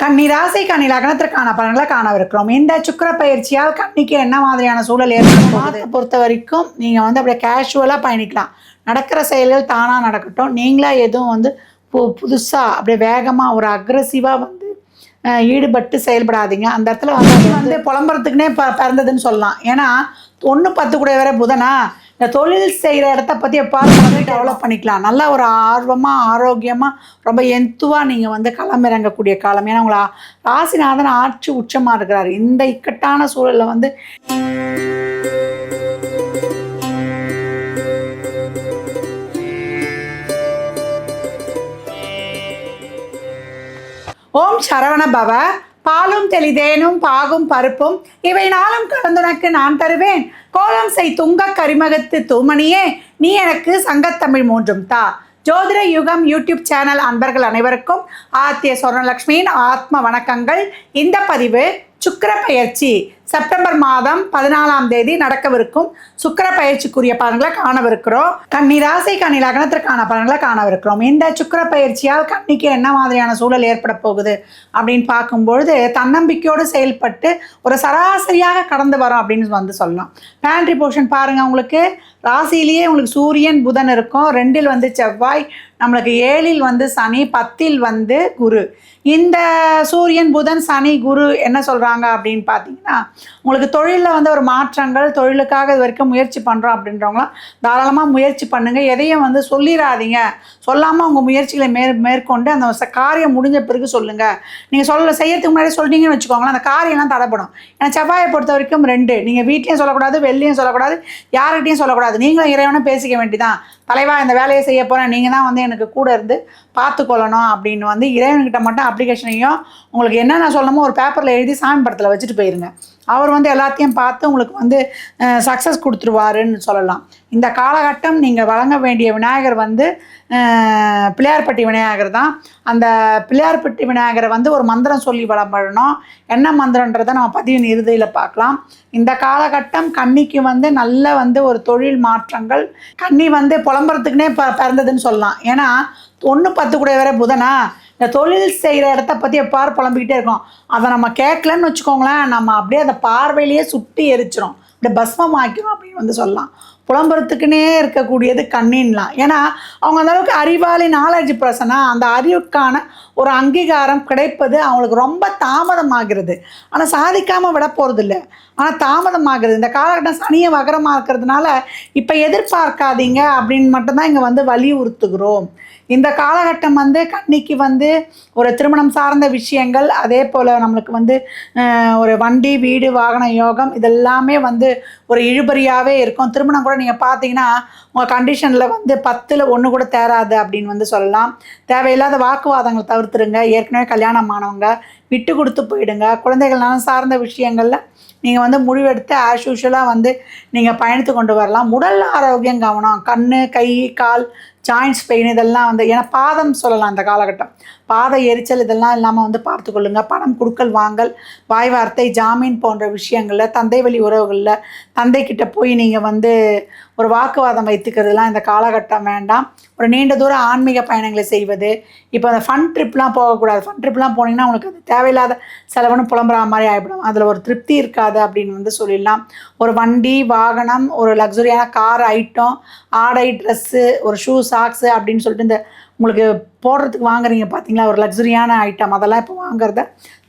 கன்னி ராசி கன்னி லக்னத்திற்கான பலன்களை காணவிருக்கிறோம். இந்த சுக்கிர பயிற்சியால் கன்னிக்கு என்ன மாதிரியான சூழல் ஏற்படுது பொறுத்த வரைக்கும் நீங்கள் வந்து அப்படியே கேஷுவலாக பயணிக்கலாம். நடக்கிற செயல்கள் தானாக நடக்கட்டும். நீங்களா எதுவும் வந்து பு புதுசாக அப்படியே வேகமாக ஒரு அக்ரஸிவாக வந்து ஈடுபட்டு செயல்படாதீங்க. அந்த இடத்துல வந்து வந்து புலம்புறதுக்குனே ப பிறந்ததுன்னு சொல்லலாம். ஏன்னா ஒன்று பத்து கூட வேற புதனா? இந்த தொழில் செய்கிற இடத்த பற்றி எப்பாவது வந்து டெவலப் பண்ணிக்கலாம். நல்லா ஒரு ஆர்வமாக ஆரோக்கியமாக ரொம்ப எந்துவாக நீங்கள் வந்து களமிறங்கக்கூடிய காலம். ஏன்னா உங்களை ராசிநாதன் ஆட்சி உச்சமாக இருக்கிறார். இந்த இக்கட்டான சூழலில் வந்து ஓம் சரவண பவ. பாலும் தெளிதேனும் பாகும் பருப்பும் இவை நாளும் கலந்துனக்கு நான் தருவேன். கோலம் செய் துங்க கரிமகத்து தூமணியே நீ எனக்கு சங்கத்தமிழ் மூன்றும் தா. ஜோதிட யுகம் யூடியூப் சேனல் அன்பர்கள் அனைவருக்கும் ஆத்திய சொர்ணலக்ஷ்மியின் ஆத்ம வணக்கங்கள். இந்த பதிவு சுக்கர பயிற்சி செப்டம்பர் மாதம் பதினாலாம் தேதி நடக்கவிருக்கும் சுக்கிர பயிற்சிக்குரிய பலன்களை காணவிருக்கிறோம். கண்ணி ராசி கன்னி லக்னத்திற்கான பலன்களை காணவிருக்கிறோம். இந்த சுக்கர பயிற்சியால் கன்னிக்கு என்ன மாதிரியான சூழல் ஏற்பட போகுது அப்படின்னு பார்க்கும்பொழுது தன்னம்பிக்கையோடு செயல்பட்டு ஒரு சராசரியாக கடந்து வரோம் அப்படின்னு வந்து சொல்லலாம். பேண்ட்ரி போர்ஷன் பாருங்கள் உங்களுக்கு. ராசியிலேயே உங்களுக்கு சூரியன் புதன் இருக்கும். ரெண்டில் வந்து செவ்வாய் நம்மளுக்கு ஏழில் வந்து சனி பத்தில் வந்து குரு. இந்த சூரியன் புதன் சனி குரு என்ன சொல்கிறாங்க அப்படின்னு பார்த்தீங்கன்னா உங்களுக்கு தொழிலில் வந்து ஒரு மாற்றங்கள் தொழிலுக்காக இது வரைக்கும் முயற்சி பண்ணுறோம் அப்படின்றவங்களாம் தாராளமாக முயற்சி பண்ணுங்கள் எதையும் வந்து சொல்லிடாதீங்க சொல்லாமல் உங்கள் முயற்சிகளை மேற் மேற்கொண்டு அந்த காரியம் முடிஞ்ச பிறகு சொல்லுங்கள் நீங்கள் சொல்ல செய்யறதுக்கு முன்னாடி சொல்லிட்டீங்கன்னு வச்சுக்கோங்களேன் அந்த காரியம்லாம் தடைப்படும் ஏன்னா செவ்வாயை பொறுத்த வரைக்கும் ரெண்டு. நீங்கள் வீட்லேயும் சொல்லக்கூடாது வெளிலையும் சொல்லக்கூடாது யார்கிட்டையும் சொல்லக்கூடாது. நீங்களும் இறைவனும் பேசிக்க வேண்டிதான். தலைவா இந்த வேலையை செய்ய போகிறேன் நீங்கள் தான் வந்து எனக்கு கூட இருந்து பார்த்துக்கொள்ளணும் அப்படின்னு வந்து இறைவன்கிட்ட மட்டும் அப்ளிகேஷனையும் உங்களுக்கு என்னென்ன சொல்லணுமோ ஒரு பேப்பரில் எழுதி சாமி படத்தில் வச்சுட்டு போயிருங்க. அவர் வந்து எல்லாத்தையும் பார்த்து உங்களுக்கு வந்து சக்ஸஸ் கொடுத்துருவாருன்னு சொல்லலாம். இந்த காலகட்டம் நீங்கள் வழங்க வேண்டிய விநாயகர் வந்து பிள்ளையார்பட்டி விநாயகர் தான். அந்த பிள்ளையார்பட்டி விநாயகரை வந்து ஒரு மந்திரம் சொல்லி வளம்படணும் என்ன மந்திரன்றதை நம்ம பதிவின் இறுதியில் பார்க்கலாம். இந்த காலகட்டம் கன்னிக்கு வந்து நல்ல வந்து ஒரு தொழில் மாற்றங்கள் கன்னி வந்து புலம்புறதுக்குனே ப பிறந்ததுன்னு சொல்லலாம். ஏன்னா ஒன்று பத்து கூட வேற புதனா? இந்த தொழில் செய்கிற இடத்த பற்றி எப்பார் புலம்பிக்கிட்டே இருக்கோம். அதை நம்ம கேட்கலன்னு வச்சுக்கோங்களேன் நம்ம அப்படியே அந்த பார்வையிலேயே சுட்டி எரிச்சிரும். இந்த பஸ்மம் ஆக்கிரும் அப்படின்னு வந்து சொல்லலாம். புலம்புறத்துக்குன்னே இருக்கக்கூடியது கண்ணின்லாம். ஏன்னா அவங்க அந்தளவுக்கு அறிவாளி நாலேஜ் பர்சனாக அந்த அறிவுக்கான ஒரு அங்கீகாரம் கிடைப்பது அவங்களுக்கு ரொம்ப தாமதமாகிறது. ஆனால் சாதிக்காமல் விட போகிறதில்ல ஆனால் தாமதமாகிறது. இந்த காலகட்டம் சனியை வகரமாக இருக்கிறதுனால இப்போ எதிர்பார்க்காதீங்க அப்படின்னு மட்டும்தான் இங்கே வந்து வலியுறுத்துகிறோம். இந்த காலகட்டம் வந்து கன்னிக்கு வந்து ஒரு திருமணம் சார்ந்த விஷயங்கள் அதே போல் நம்மளுக்கு வந்து ஒரு வண்டி வீடு வாகன யோகம் இதெல்லாமே வந்து ஒரு இழுபறியாகவே இருக்கும். திருமணம் கூட நீங்கள் பார்த்தீங்கன்னா உங்கள் கண்டிஷனில் வந்து பத்தில் ஒன்று கூட தேராது அப்படின்னு வந்து சொல்லலாம். தேவையில்லாத வாக்குவாதங்களை தவிர்த்துருங்க. ஏற்கனவே கல்யாணம் ஆனவங்க விட்டு கொடுத்து போயிடுங்க. குழந்தைகள் சார்ந்த விஷயங்களில் நீங்கள் வந்து முடிவெடுத்து ஆஸ் யூஷுவலாக வந்து நீங்கள் பயணித்து கொண்டு வரலாம். உடல் ஆரோக்கியம் கவனம். கண் கை கால் ஜாயின்ட்ஸ் பெயின் இதெல்லாம் வந்து ஏன்னா பாதம் சொல்லலாம் அந்த காலகட்டம். பாத எரிச்சல் இதெல்லாம் இல்லாமல் வந்து பார்த்துக்கொள்ளுங்க பணம் கொடுக்கல் வாங்கல் வாய் வார்த்தை ஜாமீன் போன்ற விஷயங்களில் தந்தை வழி உறவுகளில் தந்தைக்கிட்ட போய் நீங்கள் வந்து ஒரு வாக்குவாதம் வைத்துக்கிறதுலாம் இந்த காலகட்டம் வேண்டாம். ஒரு நீண்ட தூர ஆன்மீக பயணங்களை செய்வது. இப்போ அந்த ஃபன் ட்ரிப்லாம் போகக்கூடாது. ஃபன் ட்ரிப்லாம் போனீங்கன்னா உங்களுக்கு அது தேவையில்லாத செலவுன்னு புலம்புற மாதிரி ஆகிவிடும் அதில் ஒரு திருப்தி இருக்காது அப்படின்னு வந்து சொல்லிடலாம். ஒரு வண்டி வாகனம் ஒரு லக்ஸுரியான கார் ஐட்டம் ஆடை ட்ரெஸ்ஸு ஒரு ஷூஸ் சாக்ஸு அப்படின்னு சொல்லிட்டு இந்த உங்களுக்கு போடுறதுக்கு வாங்குறீங்க பார்த்தீங்களா ஒரு லக்ஸுரியான ஐட்டம் அதெல்லாம் இப்போ வாங்குறத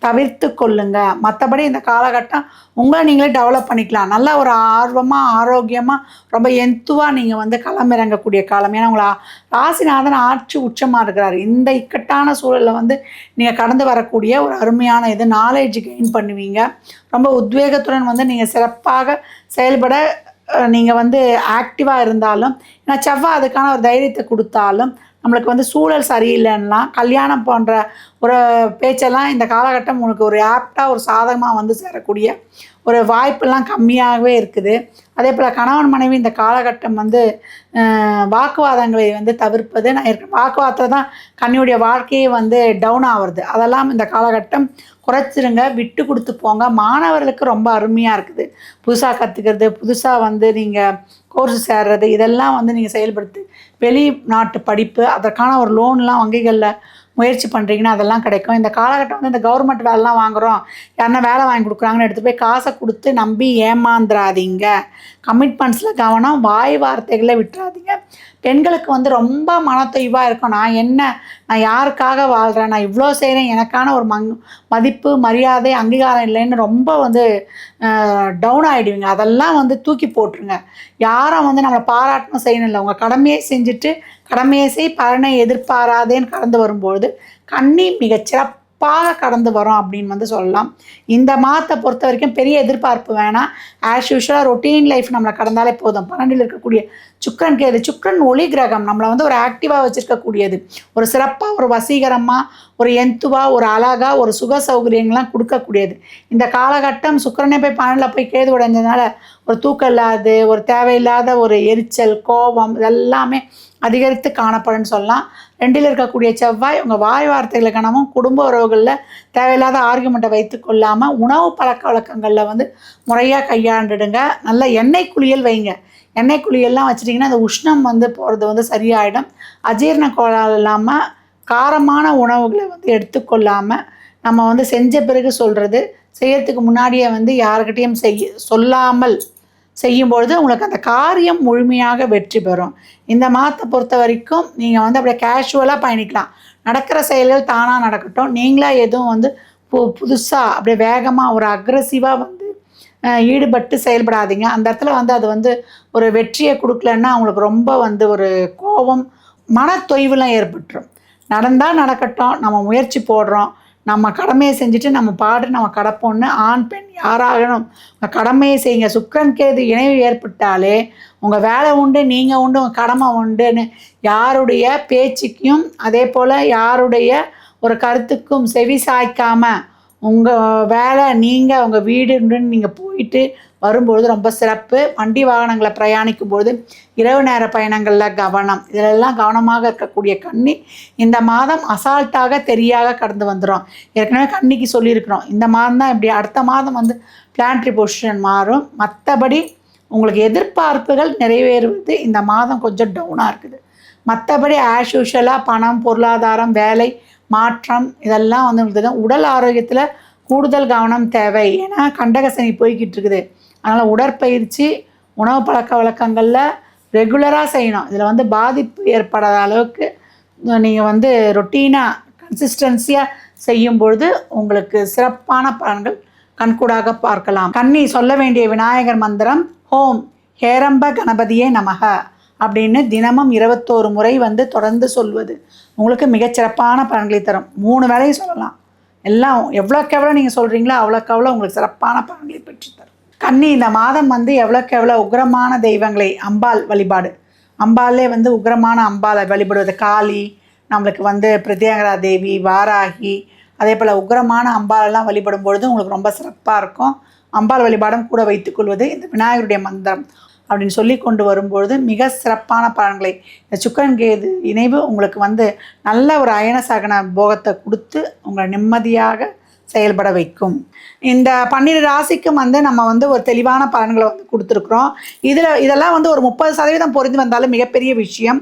தவிர்த்து கொள்ளுங்க. மற்றபடி இந்த காலகட்டம் உங்களை நீங்களே டெவலப் பண்ணிக்கலாம். நல்ல ஒரு ஆர்வமாக ஆரோக்கியமாக ரொம்ப எந்துவாக நீங்கள் வந்து களமிறங்கக்கூடிய காலம். ஏன்னா உங்களை ராசிநாதன் ஆட்சி உச்சமாக இருக்கிறார். இந்த இக்கட்டான சூழலில் வந்து நீங்கள் கடந்து வரக்கூடிய ஒரு அருமையான இது நாலேஜ் கெயின் பண்ணுவீங்க. ரொம்ப உத்வேகத்துடன் வந்து நீங்கள் சிறப்பாக செயல்பட நீங்கள் வந்து ஆக்டிவாக இருந்தாலும் ஏன்னா செவ்வாய் அதுக்கான ஒரு தைரியத்தை கொடுத்தாலும் நம்மளுக்கு வந்து சூழல் சரியில்லைன்னா கல்யாணம் போன்ற ஒரு பேச்செல்லாம் இந்த காலகட்டம் உங்களுக்கு ஒரு ஆப்டாக ஒரு சாதகமாக வந்து சேரக்கூடிய ஒரு வாய்ப்பெல்லாம் கம்மியாகவே இருக்குது. அதே போல் கணவன் மனைவி இந்த காலகட்டம் வந்து வாக்குவாதங்களை வந்து தவிர்ப்பது நான் ஏற்கனவே வாக்குவாதத்தில் தான் கண்ணியுடைய வாழ்க்கையே வந்து டவுன் ஆகுறது அதெல்லாம் இந்த காலகட்டம் குறைச்சிருங்க விட்டு கொடுத்து போங்க. மாணவர்களுக்கு ரொம்ப அருமையாக இருக்குது. புதுசாக கற்றுக்கிறது புதுசாக வந்து நீங்கள் கோர்ஸ் சேர்றது இதெல்லாம் வந்து நீங்கள் செயல்படுத்தி வெளிநாட்டு படிப்பு அதற்கான ஒரு லோன்லாம் வங்கிகளில் முயற்சி பண்ணுறீங்கன்னா அதெல்லாம் கிடைக்கும். இந்த காலகட்டம் வந்து இந்த கவர்மெண்ட் வேலைலாம் வாங்குகிறோம் யாருன்னா வேலை வாங்கி கொடுக்குறாங்கன்னு எடுத்து போய் காசை கொடுத்து நம்பி ஏமாந்துடாதீங்க கமிட்மெண்ட்ஸில் கவனம் வாய் வார்த்தைகளை விட்டுறாதீங்க. பெண்களுக்கு வந்து ரொம்ப மனத்தொய்வாக இருக்கும். நான் என்ன நான் யாருக்காக வாழ்கிறேன் நான் இவ்வளோ செய்கிறேன் எனக்கான ஒரு மங் மதிப்பு மரியாதை அங்கீகாரம் இல்லைன்னு ரொம்ப வந்து டவுன் ஆகிடுவீங்க அதெல்லாம் வந்து தூக்கி போட்டுருங்க. யாரும் வந்து நம்மளை பாராட்டணும் செய்யணும் இல்லை உங்கள் கடமையை செஞ்சுட்டு கடமையை செய் பலனை எதிர்பாராதேன்னு கடந்து வரும்பொழுது கண்ணி மிகச்சிறப்பு சிறப்பாக கடந்து வரும் அப்படின்னு வந்து சொல்லலாம். இந்த மாதத்தை பொறுத்த வரைக்கும் பெரிய எதிர்பார்ப்பு வேணாம். ஆஸ் யூஷுவலாக ரொட்டீன் லைஃப் நம்மளை கடந்தாலே போதும். பன்னெண்டில் இருக்கக்கூடிய சுக்கரன் கேது சுக்கரன் ஒளி கிரகம் நம்மளை வந்து ஒரு ஆக்டிவாக வச்சுருக்கக்கூடியது. ஒரு சிறப்பாக ஒரு வசீகரமாக ஒரு எந்துவாக ஒரு அழகாக ஒரு சுக சௌகரியங்கள்லாம் கொடுக்கக்கூடியது. இந்த காலகட்டம் சுக்கரனே போய் பன்னெண்டில் போய் கேது உடைஞ்சதுனால ஒரு தூக்கம் இல்லாது ஒரு தேவையில்லாத ஒரு எரிச்சல் கோபம் இதெல்லாமே அதிகரித்து காணப்படும்னு சொல்லலாம். ரெண்டில் இருக்கக்கூடிய செவ்வாய் உங்கள் வாய் வார்த்தைகளை கணமும் குடும்ப உறவுகளில் தேவையில்லாத ஆர்குமெண்ட்டை வைத்து கொள்ளாமல் உணவு பழக்க வழக்கங்களில் வந்து முறையாக கையாண்டுடுங்க. நல்ல எண்ணெய் குளியல் வைங்க. எண்ணெய் குழியெல்லாம் வச்சுட்டிங்கன்னா அந்த உஷ்ணம் வந்து போகிறது வந்து சரியாயிடும். அஜீரண கோளாறு இல்லாமல் காரமான உணவுகளை வந்து எடுத்துக்கொள்ளாமல் நம்ம வந்து செஞ்ச பிறகு சொல்கிறது செய்யறதுக்கு முன்னாடியே வந்து யாருக்கிட்டேயும் செய்ய சொல்லாமல் செய்யும்பொழுது உங்களுக்கு அந்த காரியம் முழுமையாக வெற்றி பெறும். இந்த மாதத்தை பொறுத்த வரைக்கும் நீங்கள் வந்து அப்படியே கேஷுவலாக பயணிக்கலாம். நடக்கிற செயல்கள் தானாக நடக்கட்டும். நீங்களாக எதுவும் வந்து பு புதுசாக அப்படியே வேகமாக ஒரு அக்ரஸிவாக வந்து ஈடுபட்டு செயல்படாதீங்க. அந்த இடத்துல வந்து அது வந்து ஒரு வெற்றியை கொடுக்கலன்னா அவங்களுக்கு ரொம்ப வந்து ஒரு கோபம் மனத்தொய்வுலாம் ஏற்பட்டுரும். நடந்தால் நடக்கட்டும் நம்ம முயற்சி போடுறோம். நம்ம கடமையை செஞ்சுட்டு நம்ம பாடு நம்ம கடப்போம்னு ஆண் பெண் யாராகணும். உங்கள் கடமையை செய்யுங்க. சுக்கரன் கேது இணைவு ஏற்பட்டாலே உங்கள் வேலை உண்டு நீங்கள் உண்டு உங்கள் கடமை உண்டுன்னு யாருடைய பேச்சுக்கும் அதே போல் யாருடைய ஒரு கருத்துக்கும் செவி சாய்க்காமல் உங்கள் வேலை நீங்கள் உங்கள் வீடுன்னு நீங்கள் போயிட்டு வரும்பொழுது ரொம்ப சிறப்பு. வண்டி வாகனங்களை பிரயாணிக்கும் பொழுது இரவு நேர பயணங்களில் கவனம். இதிலெல்லாம் கவனமாக இருக்கக்கூடிய கண்ணி இந்த மாதம் அசால்ட்டாக தெரியாக கடந்து வந்துடும் ஏற்கனவே கண்ணிக்கு சொல்லியிருக்கிறோம். இந்த மாதம் தான் இப்படி அடுத்த மாதம் வந்து பிளான்ட்ரி பொசிஷன் மாறும். மற்றபடி உங்களுக்கு எதிர்பார்ப்புகள் நிறைவேறுவது இந்த மாதம் கொஞ்சம் டவுனாக இருக்குது. மற்றபடி ஆஸ் யூஷுவலாக பணம் பொருளாதாரம் வேலை மாற்றம் இதெல்லாம் வந்து உங்களுக்கு தெரியும். உடல் ஆரோக்கியத்தில் கூடுதல் கவனம் தேவை. ஏன்னா கண்டகசனி போய்கிட்டு இருக்குது. அதனால் உடற்பயிற்சி உணவு பழக்க வழக்கங்களில் ரெகுலராக செய்யணும். இதில் வந்து பாதிப்பு ஏற்படாத அளவுக்கு நீங்கள் வந்து ரொட்டீனாக கன்சிஸ்டன்சியாக செய்யும் பொழுது உங்களுக்கு சிறப்பான பலன்கள் கண்கூடாக பார்க்கலாம். கண்ணி சொல்ல வேண்டிய விநாயகர் மந்திரம் ஹோம் ஹேரம்ப கணபதியே நமக. அப்படின்னு தினமும் இருபத்தோரு முறை வந்து தொடர்ந்து சொல்வது. உங்களுக்கு மிகச்சிறப்பான பலன்களை தரும். மூணு வேலையும் சொல்லலாம். எல்லாம் எவ்வளோக்கு எவ்வளோ நீங்கள் சொல்கிறீங்களோ அவ்வளோக்கு எவ்வளோ உங்களுக்கு சிறப்பான பலன்களை பெற்றுத்தரும் கன்னி இந்த மாதம் வந்து எவ்வளோக்கு எவ்வளோ உக்ரமான தெய்வங்களை அம்பாள் வழிபாடு. அம்பாலே வந்து உக்ரமான அம்பாளை வழிபடுவது. காளி நம்மளுக்கு வந்து பிரத்யங்கரா தேவி வாராகி அதே போல் உக்ரமான அம்பாலெல்லாம் வழிபடும் பொழுது உங்களுக்கு ரொம்ப சிறப்பாக இருக்கும். அம்பாள் வழிபாடும் கூட வைத்துக்கொள்வது இந்த விநாயகருடைய மந்திரம். அப்படின்னு சொல்லி கொண்டு வரும்பொழுது மிக சிறப்பான பலன்களை இந்த சுக்கரன் கேது இணைவு உங்களுக்கு வந்து நல்ல ஒரு அயன சகன போகத்தை கொடுத்து உங்களை நிம்மதியாக செயல்பட வைக்கும். இந்த பன்னிரு ராசிக்கும் வந்து நம்ம வந்து ஒரு தெளிவான பலன்களை வந்து கொடுத்துருக்குறோம். இதில் இதெல்லாம் வந்து ஒரு முப்பது சதவீதம் பொருந்தி வந்தாலும் மிகப்பெரிய விஷயம்.